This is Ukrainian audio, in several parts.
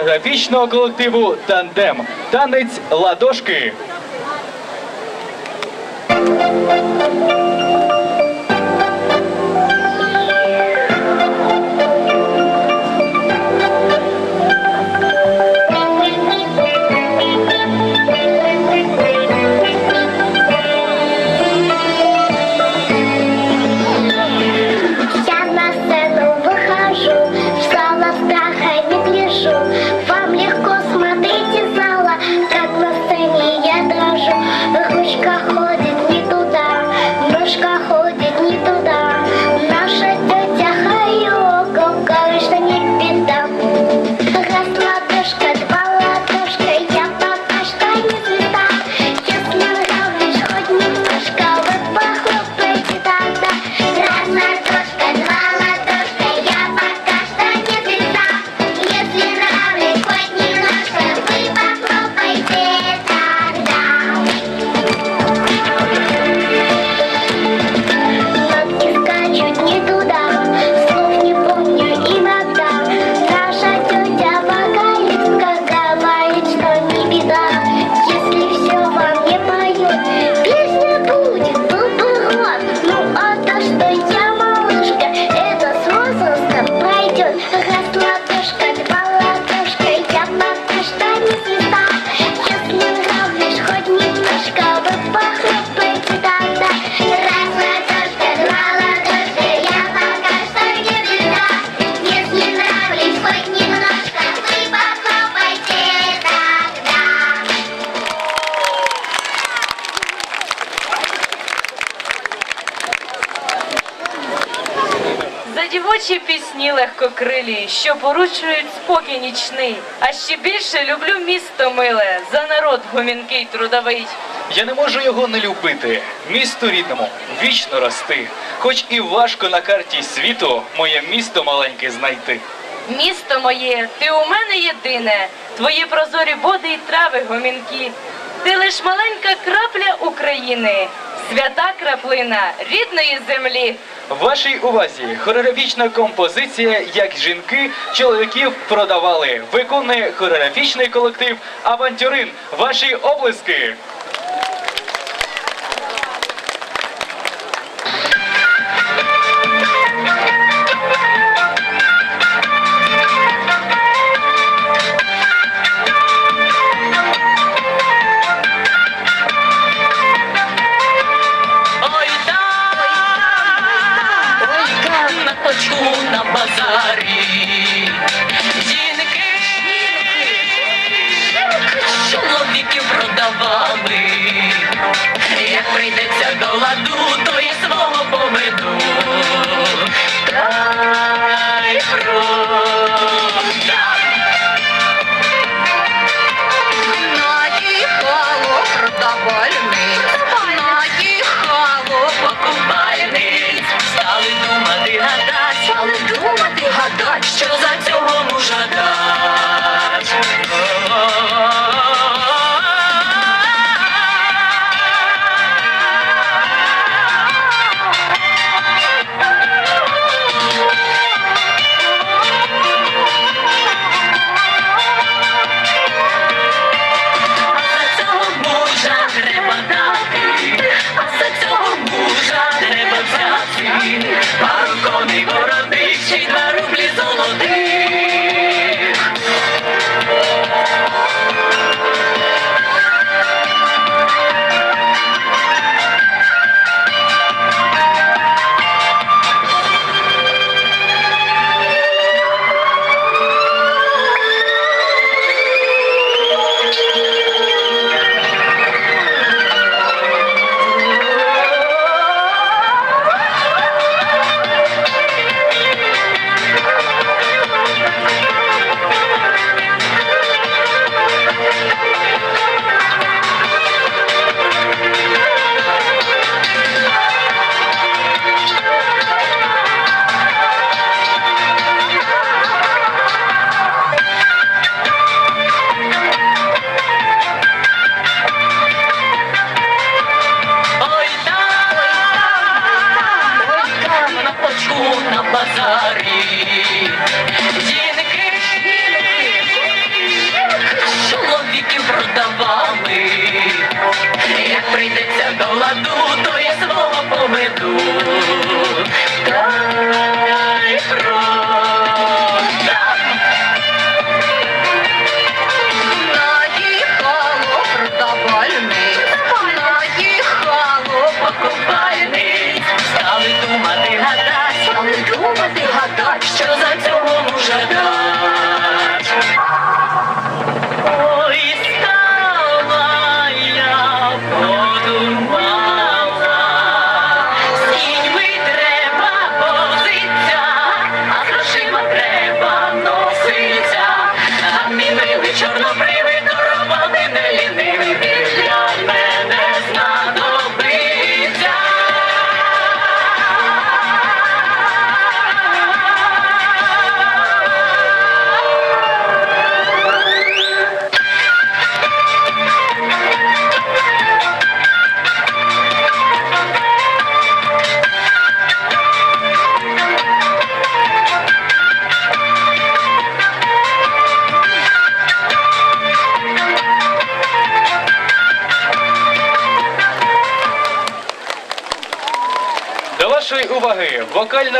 хореографічного колективу Тандем танець ладошки. криві, що поручують спокій нічний. А ще більше люблю місто миле, за народ гомінкий трудовий. Я не можу його не любити, Місто рідному вічно рости, хоч і важко на карті світу моє місто маленьке знайти. Місто моє, ти у мене єдине, твої прозорі води і трави гомінкі. Ти лиш маленька крапля України. Свята краплина рідної землі. Вашій увазі хореографічна композиція, як жінки чоловіків продавали. Виконує хореографічний колектив Авантюрин. Ваші облиски.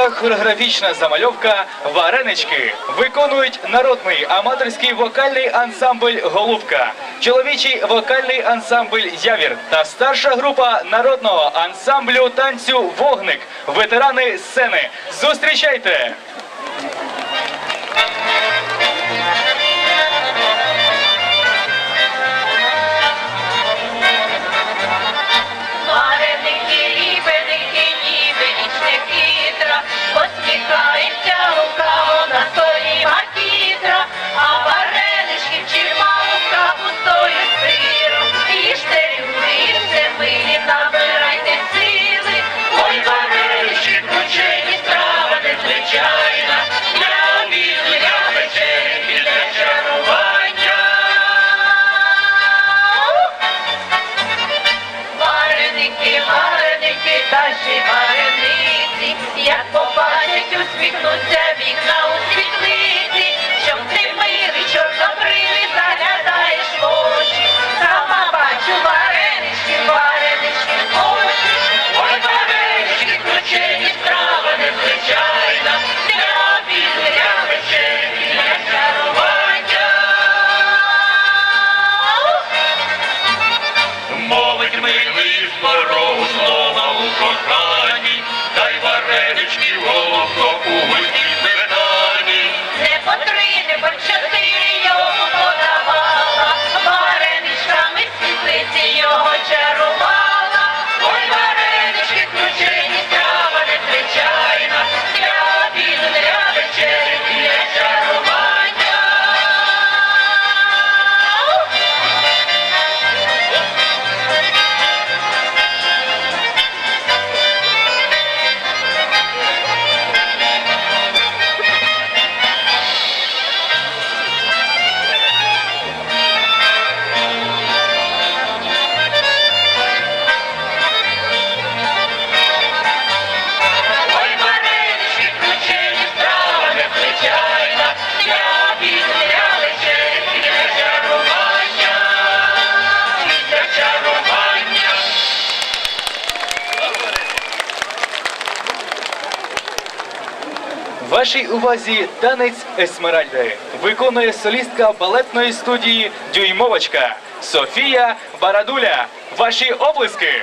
Ефектна хореографічна замальовка Варенички виконують народний аматорський вокальний ансамбль Голубка, чоловічий вокальний ансамбль Явір та старша група народного ансамблю танцю Вогник, ветерани сцени. Зустрічайте! Вашій увазі танець Есмеральди виконує солістка балетної студії Дюймовочка Софія Барадуля. Ваші облиски.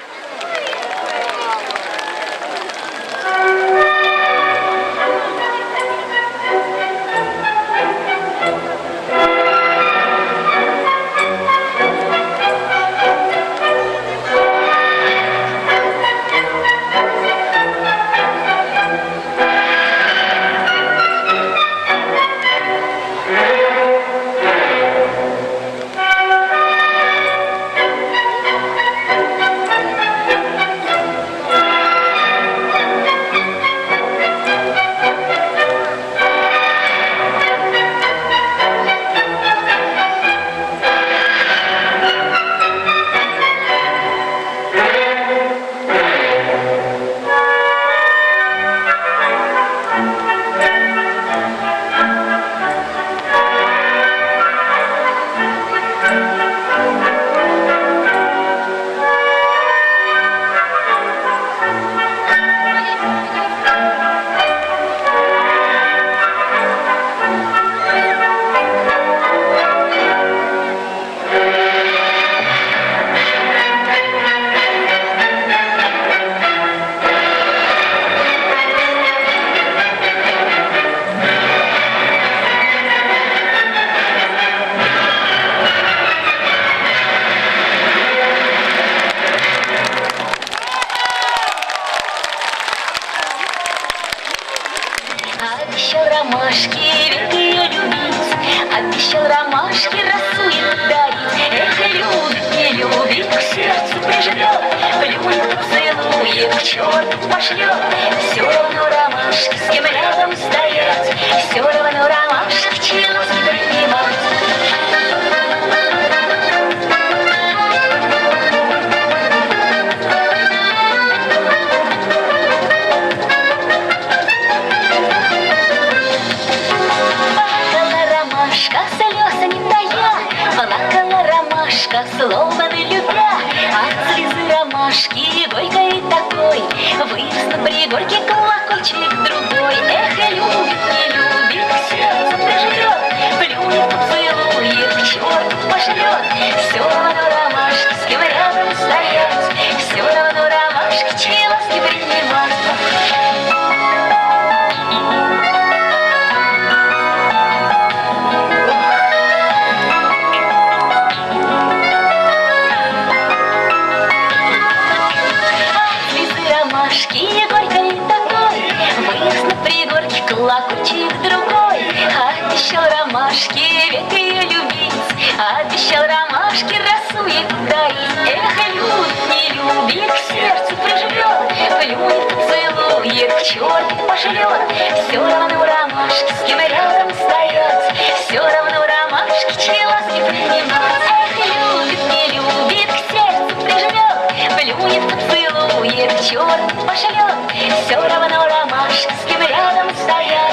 К черту пошлет Все равно ромашки, с кем рядом встает, Все равно ромашки, чьи ласки принимать. Эх, любит, не любит, к сердцу прижмет Плюнет, поцелует, черт пошлет Все равно ромашки, с кем рядом стоять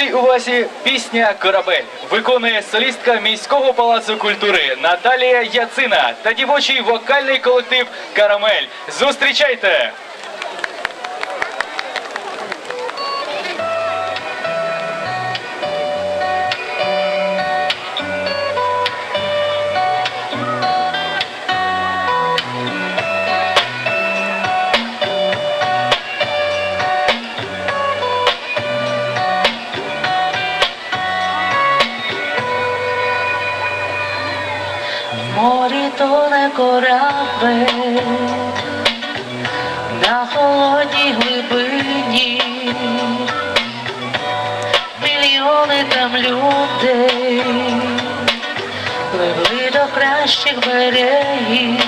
Вашій увазі пісня Корабель виконує солістка міського палацу культури Наталія Яцина та дівочий вокальний колектив Карамель. Зустрічайте! Корабель на холодній глибині, мільйони там людей. Пливли до кращих берегів.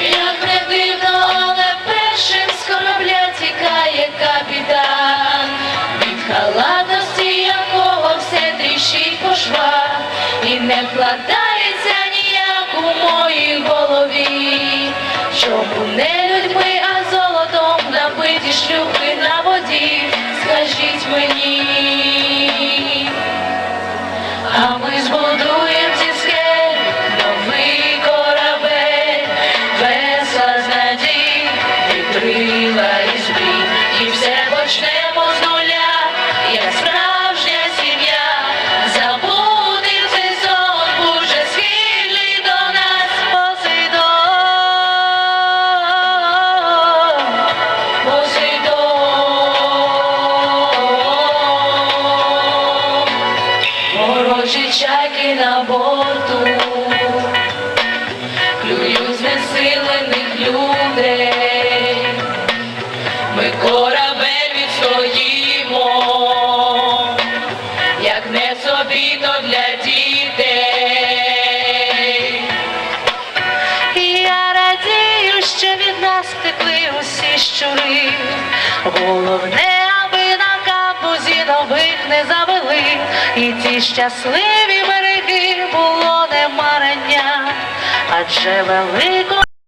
Як не дивно, але першим з корабля тікає капітан, від халатності якого все тріщить по і не вкладається на борту, клюють знесилених людей. Ми корабель відстоїмо, як не собі, то для дітей. Я радію, що від нас втекли усі щури. Головне, аби на камбузі нових не завели. І ті щасливі було не марення, адже велико.